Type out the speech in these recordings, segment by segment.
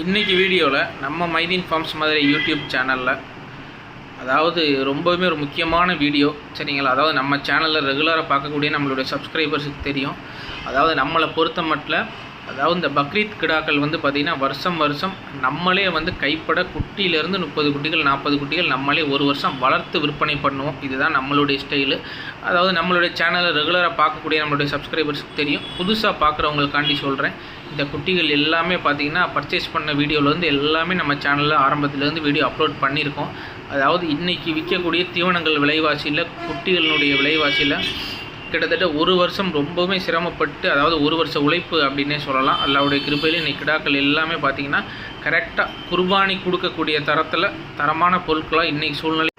இன்றைக்கி வீடியோவில் நம்ம மைதீன் ஃபார்ம்ஸ் மாதிரி யூடியூப் சேனலில் அதாவது ரொம்பவுமே ஒரு முக்கியமான வீடியோ சரிங்களா? அதாவது நம்ம சேனலில் ரெகுலராக பார்க்கக்கூடிய நம்மளுடைய சப்ஸ்கிரைபர்ஸுக்கு தெரியும். அதாவது நம்மளை பொறுத்த மட்டில் அதாவது இந்த பக்ரீத் கிடாக்கள் வந்து பார்த்திங்கன்னா வருஷம் வருஷம் நம்மளே வந்து கைப்பட குட்டியிலேருந்து முப்பது குட்டிகள் நாற்பது குட்டிகள் நம்மளே ஒரு வருஷம் வளர்த்து விற்பனை பண்ணுவோம். இதுதான் நம்மளுடைய ஸ்டைலு. அதாவது நம்மளுடைய சேனலை ரெகுலராக பார்க்கக்கூடிய நம்மளுடைய சப்ஸ்கிரைபர்ஸ்க்கு தெரியும். புதுசாக பார்க்குறவங்களுக்காண்டி சொல்கிறேன் இந்த குட்டிகள் எல்லாமே பார்த்திங்கன்னா பர்ச்சேஸ் பண்ண வீடியோவிலேருந்து எல்லாமே நம்ம சேனலில் ஆரம்பத்துலேருந்து வீடியோ அப்லோட் பண்ணியிருக்கோம். அதாவது இன்றைக்கி விற்கக்கூடிய தீவனங்கள் விலைவாசியில் குட்டிகளினுடைய விலைவாசியில் கிட்டத்தட்ட ஒரு வருஷம் ரொம்பவுமே சிரமப்பட்டு அதாவது ஒரு வருஷ உழைப்பு அப்படின்னே சொல்லலாம். அல்லாவுடைய கிருப்பையில் இன்னைக்கு கிடாக்கள் எல்லாமே பார்த்தீங்கன்னா கரெக்டாக குர்பானி கொடுக்கக்கூடிய தரத்தில் தரமான பொருட்களாக இன்றைக்கி சூழ்நிலை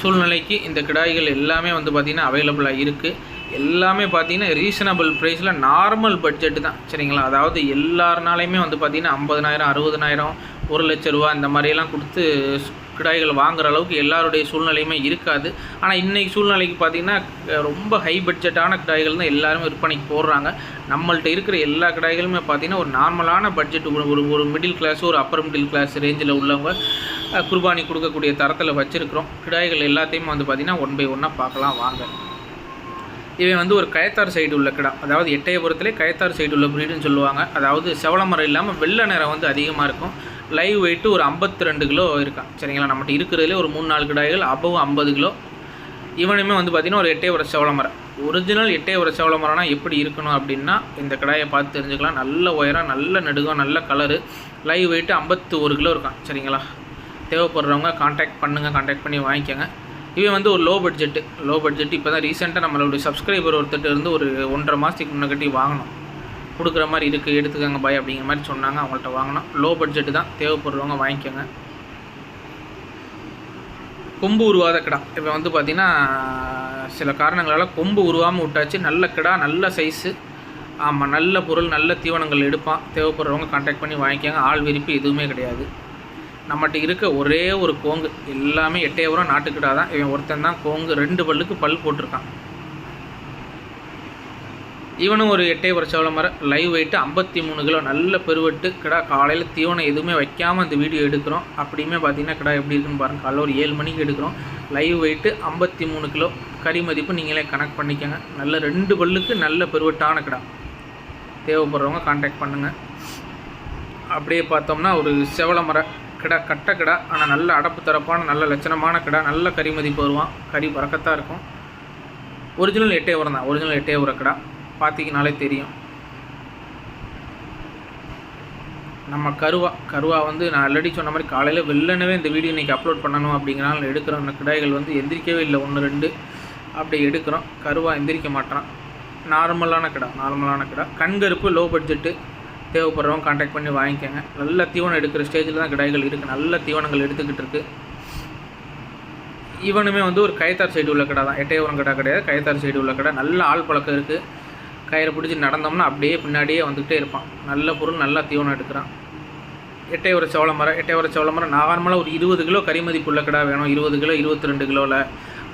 சூழ்நிலைக்கு இந்த கிடாய்கள் எல்லாமே வந்து பார்த்திங்கன்னா அவைலபிளாக இருக்குது எல்லாமே பார்த்தீங்கன்னா ரீசனபிள் ப்ரைஸில் நார்மல் பட்ஜெட்டு தான். சரிங்களா? அதாவது எல்லாருனாலையுமே வந்து பார்த்திங்கன்னா ஐம்பதனாயிரம் அறுபதனாயிரம் ஒரு லட்ச ரூபா இந்த மாதிரியெல்லாம் கொடுத்து கிடாய்கள் வாங்குற அளவுக்கு எல்லாருடைய சூழ்நிலையுமே இருக்காது. ஆனால் இன்றைக்கி சூழ்நிலைக்கு பார்த்திங்கன்னா ரொம்ப ஹை பட்ஜெட்டான கிடாய்கள் தான் எல்லாருமே விற்பனைக்கு போடுறாங்க. நம்மள்ட்ட இருக்கிற எல்லா கிடாய்களுமே பார்த்திங்கன்னா ஒரு நார்மலான பட்ஜெட் ஒரு ஒரு மிடில் கிளாஸ் ஒரு அப்பர் மிடில் கிளாஸ் ரேஞ்சில் உள்ளவங்க குர்பானி கொடுக்கக்கூடிய தரத்தில் வச்சுருக்கிறோம். கிடாய்கள் எல்லாத்தையும் வந்து பார்த்திங்கன்னா ஒன் பை ஒன்னாக பார்க்கலாம் வாங்க. இவன் வந்து ஒரு கயத்தார் சைடு உள்ள கிடா. அதாவது எட்டயபுரத்திலே கயத்தார் சைடு உள்ள ப்ரீடுன்னு சொல்லுவாங்க. அதாவது செவளமரம் இல்லாமல் வெள்ளை நிறம் வந்து அதிகமாக இருக்கும். லைவ் வெயிட்டு ஒரு ஐம்பத்தி ரெண்டு கிலோ இருக்கான். சரிங்களா? நம்மகிட்ட இருக்கிறதுலே ஒரு மூணு நாலு கிடாய்கள் அபவ் ஐம்பது கிலோ. இவனுமே வந்து பார்த்திங்கன்னா ஒரு எட்டயபுர செவளமரம் ஒரிஜினல் எட்டயபுர மரம்னா எப்படி இருக்கணும் அப்படின்னா இந்த கடாயை பார்த்து தெரிஞ்சுக்கலாம். நல்ல உயரம் நல்ல நெடுகம் நல்ல கலரு லைவ் வெயிட்டு ஐம்பத்து ஒரு கிலோ இருக்கான். சரிங்களா? தேவைப்படுறவங்க காண்டாக்ட் பண்ணுங்கள் காண்டாக்ட் பண்ணி வாங்கிக்கோங்க. இவன் வந்து ஒரு லோ பட்ஜெட்டு லோ பட்ஜெட் இப்போ தான் ரீசெண்டாக நம்மளுடைய சப்ஸ்கிரைபர் ஒருத்தர்ட்ட இருந்து ஒரு ஒன்றரை மாதத்துக்கு முன்னாடி வாங்கினோம். கொடுக்குற மாதிரி இருக்குது எடுத்துக்கோங்க பாய் அப்படிங்கிற மாதிரி சொன்னாங்க. அவங்கள்ட்ட வாங்கினோம். லோ பட்ஜெட்டு தான். தேவைப்படுறவங்க வாங்கிக்கோங்க. கொம்பு உருவாத கிடா. இப்போ வந்து பார்த்திங்கன்னா சில காரணங்களால் கொம்பு உருவாமல் விட்டாச்சு. நல்ல கிடா நல்ல சைஸு ஆமாம் நல்ல பொருள் நல்ல தீவனங்கள் எடுப்பான். தேவைப்படுறவங்க காண்டாக்ட் பண்ணி வாங்கிக்கோங்க. ஆள் விரிப்பு எதுவுமே கிடையாது. நம்மகிட்ட இருக்க ஒரே ஒரு கோங்கு. எல்லாமே எட்டையபுரம் நாட்டுக்கிடா தான். இவன் ஒருத்தன் தான் கோங்கு. ரெண்டு பல்லுக்கு பல் போட்டிருக்கான். இவனும் ஒரு எட்டே சோள மரம் லைவ் வெயிட்டு ஐம்பத்தி மூணு கிலோ நல்ல பெருவெட்டு. கிடா காலையில் தீவனம் எதுவுமே வைக்காமல் அந்த வீடியோ எடுக்கிறோம். அப்படியுமே பார்த்தீங்கன்னா கிடா எப்படி இருக்குன்னு பாருங்கள் காலைல ஒரு ஏழு மணிக்கு எடுக்கிறோம். லைவ் வெயிட்டு ஐம்பத்தி மூணு கிலோ. கறி மதிப்பு நீங்களே கணக்கு பண்ணிக்கோங்க. நல்ல ரெண்டு பல்லுக்கு நல்ல பெருவெட்டான கிடா. தேவைப்படுறவங்க காண்டாக்ட் பண்ணுங்கள் அப்படியே பார்த்தோம்னா ஒரு செவல மரம் கிடா கட்ட கிடா. ஆனால் நல்ல அடப்பு தரப்பான நல்ல லட்சணமான கிடா. நல்ல கறி மதிப்பு வருவான். கறி பறக்கத்தான் இருக்கும். ஒரிஜினல் எட்டே உரம் தான் ஒரிஜினல் எட்டே உர பார்த்தீங்கனாலே தெரியும். நம்ம கருவா கருவா வந்து நான் ஆல்ரெடி சொன்ன மாதிரி காலையில் வெள்ளனவே இந்த வீடியோ இன்றைக்கி அப்லோட் பண்ணணும் அப்படிங்கிறனால எடுக்கிறோம் அந்த கிடாய்கள் வந்து எந்திரிக்கவே இல்லை. ஒன்று ரெண்டு அப்படி எடுக்கிறோம். கருவா எந்திரிக்க மாட்டான் நார்மலான கிடா நார்மலான கிடா. கண்கருப்பு லோ பட்ஜெட்டு தேவைப்படுறவங்க காண்டாக்ட் பண்ணி வாங்கிக்கோங்க. நல்ல தீவனம் எடுக்கிற ஸ்டேஜில் தான் கிடாய்கள் இருக்குது நல்ல தீவனங்கள் எடுத்துக்கிட்டு இருக்குது இவனுமே வந்து ஒரு கைத்தார் சைடு உள்ள கடை தான். எட்டையவரம் கடை கிடையாது. கைத்தார் சைடு உள்ள கடை. நல்ல ஆள் பழக்கம் இருக்குது கயிறை பிடிச்சி நடந்தோம்னா அப்படியே பின்னாடியே வந்துகிட்டே இருப்பான். நல்ல பொருள் நல்லா தீவனம் எடுக்கிறான். எட்டையவர சோள மரம் எட்டையவர சோள மரம் நார்மலாக ஒரு இருபது கிலோ கறி மதிப்புள்ள கடை வேணும். இருபது கிலோ இருபத்தி ரெண்டு கிலோவில்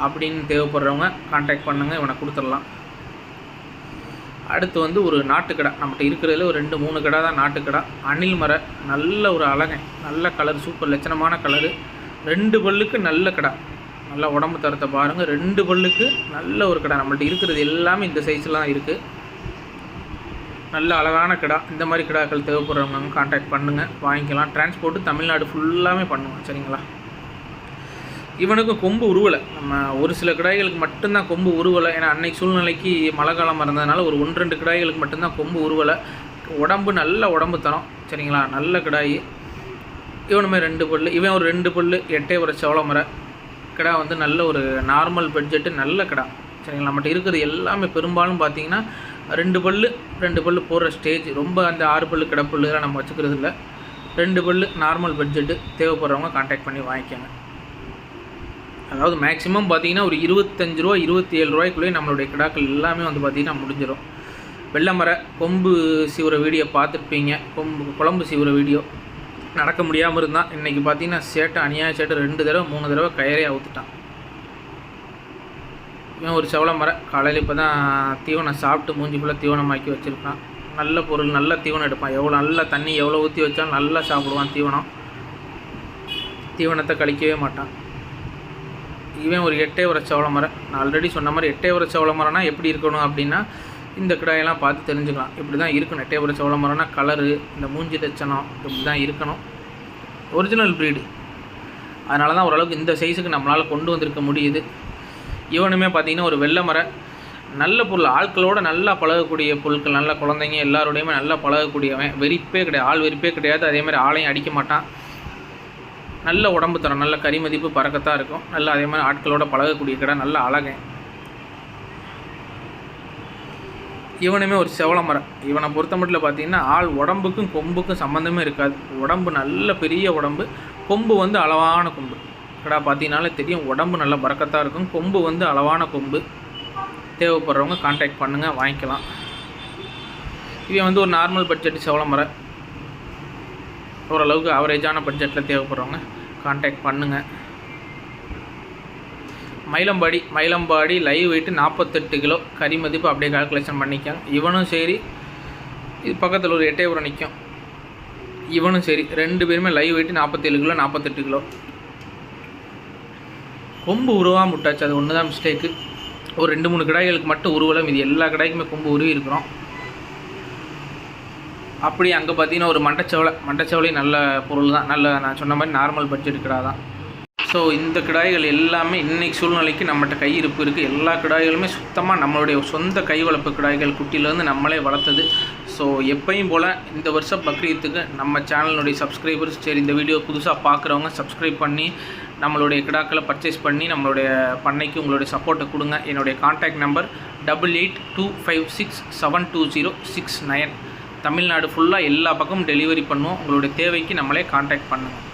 அப்படின்னு தேவைப்படுறவங்க காண்டாக்ட் பண்ணுங்கள் இவனை கொடுத்துடலாம். அடுத்து வந்து ஒரு நாட்டுக்கடை நம்மகிட்ட இருக்கிறதுல ஒரு ரெண்டு மூணு கடை தான் நாட்டுக்கடை அணில் மர நல்ல ஒரு அழகை நல்ல கலர் சூப்பர் லட்சணமான கலரு ரெண்டு பல்லுக்கு நல்ல கடை. நல்ல உடம்பு தரத்தை பாருங்கள் ரெண்டு பல்லுக்கு நல்ல ஒரு கடை. நம்மள்ட்ட இருக்கிறது எல்லாமே இந்த சைஸில் தான் இருக்குது நல்ல அழகான கிடா. இந்த மாதிரி கிடாக்கள் தேவைப்படுறவங்க காண்டாக்ட் பண்ணுங்கள் வாங்கிக்கலாம். டிரான்ஸ்போர்ட்டு தமிழ்நாடு ஃபுல்லாமே பண்ணுவோம் சரிங்களா? இவனுக்கும் கொம்பு உருவலை. நம்ம ஒரு சில கிடாய்களுக்கு மட்டும்தான் கொம்பு உருவலை. ஏன்னா அன்னைக்கு சூழ்நிலைக்கு மழை காலமாக இருந்ததுனால ஒரு ஒன்று ரெண்டு கிடாய்களுக்கு மட்டும்தான் கொம்பு உருவலை. உடம்பு நல்ல உடம்பு தரும் சரிங்களா? நல்ல கிடாய். இவனுமே ரெண்டு பொல் இவன் ஒரு ரெண்டு பொல் எட்டே ஒரு சவளமரை கிடா வந்து நல்ல ஒரு நார்மல் பட்ஜெட்டு நல்ல கிடா சரிங்களா? நம்மகிட்ட இருக்கிறது எல்லாமே பெரும்பாலும் பார்த்தீங்கன்னா ரெண்டு பல்லு ரெண்டு பல்லு போடுற ஸ்டேஜ் ரொம்ப அந்த ஆறு பல்லு கிடப்பல்லுலாம் நம்ம வச்சுக்கிறது இல்லை ரெண்டு பல்லு நார்மல் பட்ஜெட்டு தேவைப்படுறவங்க காண்டாக்ட் பண்ணி வாங்கிக்கோங்க. அதாவது மேக்ஸிமம் பார்த்தீங்கன்னா ஒரு இருபத்தஞ்சு ரூபா இருபத்தி ஏழு ரூபாய்க்குள்ளேயே நம்மளுடைய கிடாக்கள் எல்லாமே வந்து பார்த்திங்கன்னா முடிஞ்சிடும் வெள்ளமர கொம்பு சீவுற வீடியோ பார்த்துருப்பீங்க. கொம்பு குழம்பு சீவுற வீடியோ. நடக்க முடியாமல் இருந்தால் இன்றைக்கி பார்த்தீங்கன்னா சேட்டை அநியாய சேட்டை ரெண்டு தடவை மூணு தடவை கயரே அவுத்துட்டான். இவன் ஒரு செவலை மரம் காலையில் இப்போ தான் தீவனம் சாப்பிட்டு மூஞ்சி ஃபுல்லாக தீவனமாக்கி வச்சுருக்கான். நல்ல பொருள் நல்ல தீவனம் எடுப்பான். எவ்வளோ நல்ல தண்ணி எவ்வளோ ஊற்றி வச்சாலும் நல்லா சாப்பிடுவான் தீவனம். தீவனத்தை கழிக்கவே மாட்டான். இவன் ஒரு எட்டே உர சவள மரம் நான் ஆல்ரெடி சொன்ன மாதிரி எட்டே உர சவள மரம்னா எப்படி இருக்கணும் அப்படின்னா இந்த கிடாயெல்லாம் பார்த்து தெரிஞ்சுக்கலாம். இப்படி தான் இருக்கணும். எட்டே உர சவள மரம்னா கலரு இந்த மூஞ்சி தச்சனம் இப்படி தான் இருக்கணும். ஒரிஜினல் ப்ரீடு அதனால தான் ஓரளவுக்கு இந்த சைஸுக்கு நம்மளால் கொண்டு வந்திருக்க முடியுது. இவனுமே பார்த்தீங்கன்னா ஒரு வெள்ளை மரம் நல்ல பொருள். ஆட்களோட நல்லா பழகக்கூடிய பொருட்கள் நல்ல குழந்தைங்க எல்லாரோடையுமே நல்லா பழகக்கூடியவன். வெறிப்பே கிடையாது. ஆள் வெறிப்பே கிடையாது. அதேமாதிரி ஆளையும் அடிக்க மாட்டான். நல்ல உடம்பு தரம். நல்ல கரிமதிப்பு பறக்கத்தான் இருக்கும். நல்லா அதே மாதிரி ஆட்களோட பழகக்கூடிய கடை. நல்ல அழகன் இவனுமே ஒரு செவல மரம். இவனை பொறுத்த மட்டும் பார்த்தீங்கன்னா ஆள் உடம்புக்கும் கொம்புக்கும் சம்மந்தமே இருக்காது. உடம்பு நல்ல பெரிய உடம்பு. கொம்பு வந்து அளவான கொம்பு. கடா பார்த்தீங்கனாலே தெரியும் உடம்பு நல்ல பறக்கத்தாக இருக்கும். கொம்பு வந்து அளவான கொம்பு. தேவைப்படுறவங்க காண்டாக்ட் பண்ணுங்கள் வாங்கிக்கலாம். இவன் வந்து ஒரு நார்மல் பட்ஜெட் செவல மரம் ஓரளவுக்கு ஆவரேஜான பட்ஜெட்டில் தேவைப்படுறவங்க காண்டாக்ட் பண்ணுங்கள் மயிலம்பாடி மயிலம்பாடி லைவ் வெயிட்டு நாற்பத்தெட்டு கிலோ. கறி மதிப்பு அப்படியே கால்குலேஷன் பண்ணிக்கலாம் இவனும் சரி இது பக்கத்தில் ஒரு எட்டே ஊரை நிற்கும் இவனும் சரி ரெண்டு பேருமே லைவ் வெயிட்டு நாற்பத்தேழு கிலோ நாற்பத்தெட்டு கிலோ. கொம்பு உருவாக முட்டாச்சு அது ஒன்று தான் மிஸ்டேக்கு ஒரு ரெண்டு மூணு கடாய்களுக்கு மட்டும் உருவலம். இது எல்லா கடாய்க்குமே கொம்பு உருவி இருக்கிறோம். அப்படி அங்கே பார்த்தீங்கன்னா ஒரு மண்டச்சவளை. மண்டச்சவலை நல்ல பொருள் தான் நல்ல நான் சொன்ன மாதிரி நார்மல் பட்ஜெட் கிடா தான் ஸோ இந்த கிடாய்கள் எல்லாமே இன்றைக்கி சூழ்நிலைக்கு நம்மகிட்ட கையிருப்பு இருக்குது எல்லா கிடாய்களுமே சுத்தமாக நம்மளுடைய சொந்த கை வளர்ப்பு கிடாய்கள் குட்டியிலேருந்து நம்மளே வளர்த்தது. ஸோ எப்பையும் போல் இந்த வருஷம் பக்ரீத்துக்கு நம்ம சேனலினுடைய சப்ஸ்கிரைபர்ஸ் சரி இந்த வீடியோ புதுசாக பார்க்குறவங்க சப்ஸ்கிரைப் பண்ணி நம்மளுடைய கிடாக்களை பர்ச்சேஸ் பண்ணி நம்மளுடைய பண்ணைக்கு உங்களுடைய சப்போர்ட்டை கொடுங்க. என்னுடைய contact number double eight two five six seven two zero six nine Tamil Nadu ஃபுல்லாக எல்லா பக்கமும் டெலிவரி பண்ணுவோம். உங்களுடைய தேவைக்கு நம்மளே காண்டாக்ட் பண்ணுங்கள்